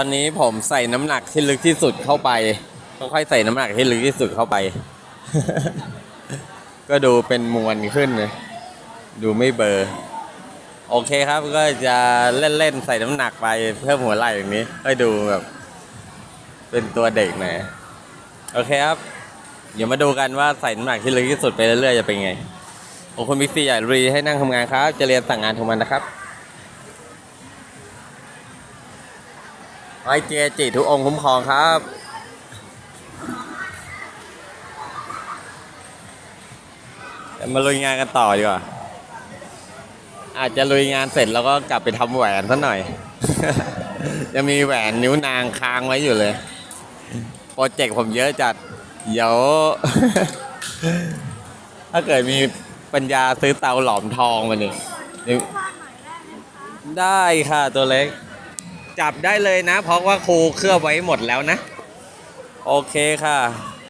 ตอนนี้ผมใส่น้ำหนักที่ลึกที่สุดเข้าไปค่อยๆใส่น้ำหนักที่ลึกที่สุดเข้าไป ก็ดูเป็นมวลขึ้นเลยดูไม่เบอร์ โอเคครับก็จะเล่นๆใส่น้ำหนักไปเพิ่มหัวไหล่อย่างนี้ให้ดูแบบเป็นตัวเด็กหน่อยโอเคครับ เดี๋ยวมาดูกันว่าใส่น้ำหนักที่ลึกที่สุดไปเรื่อยๆจะเป็นไงขอบคุณบิ๊กซีใหญ่รีให้นั่งทำงานครับ จะเรียนสั่งงานทุกวันนะครับ ไอเจจิทุกองค์คุ้มครองครับเดี๋ยวมาลุยงานกันต่อดีกว่า อาจจะลุยงานเสร็จแล้วก็กลับไปทำแหวนซะหน่อยจะมีแหวนนิ้วนางค้างไว้อยู่เลย โปรเจกต์ผมเยอะจัด เดี๋ยว ถ้าเกิดมีปัญญาซื้อเตาหลอมทองมานี่ได้ค่ะตัวเล็ก จับได้เลยนะ เพราะว่าครูเคลือบไว้หมดแล้วนะ โอเคค่ะ